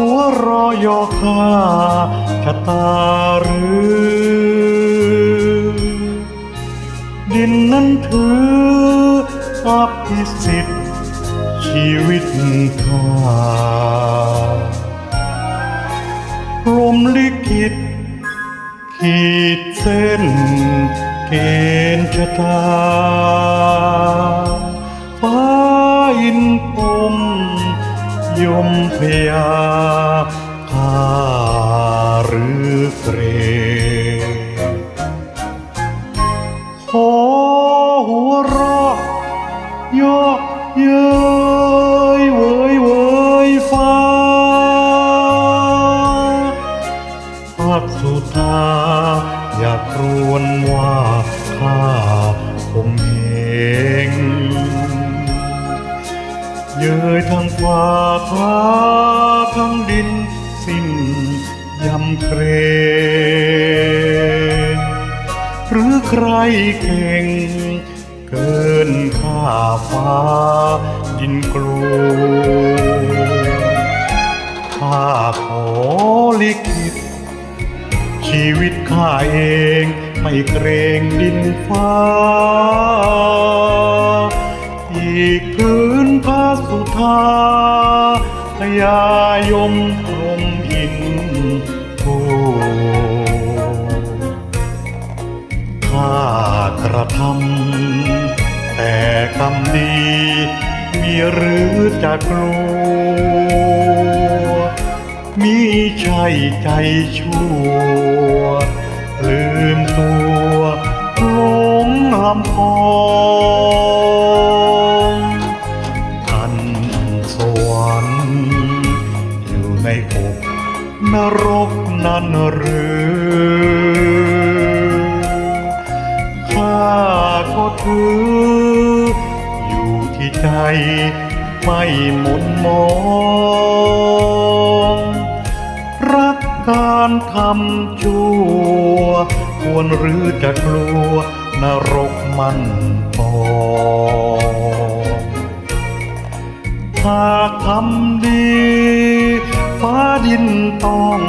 หัวรอยอข้าชะตาหรือดินนั้นถืออภิสิทธิ์ชีวิตข้าพรมลิขิตขีดเส้นเกณฑ์ชะตาฟ้าอิน ยมพยาข้าหรือเกรขอหัวเราะยาะเย้ยเว้ยเว้ยฟ้าภาคสุธาอยากครวญว่าข้าคงเอง เย้ยทั้งฟ้าท้าทั้งดินสิ้นยำเกรงหรือใครเก่ง เกินข้าฟ้าดินกลูข้าขอลิขิตชีวิตข้าเองไม่เกรงดินฟ้า อีกพื้น พระสุธาพยายมพรหมอินโทข้ากระทำแต่กรรมดี มีหรือจะกลัว มีใช่ใจชั่ว ลืมตัวหลงลำพอ ในอกนรกนั้นหรือข้าก็ถือ อยู่ที่ใจไม่หมุนมอง รักการทำชั่ว ควรหรือจะกลัวนรกมันปอ หากทำดี ฟ้าดินต้อง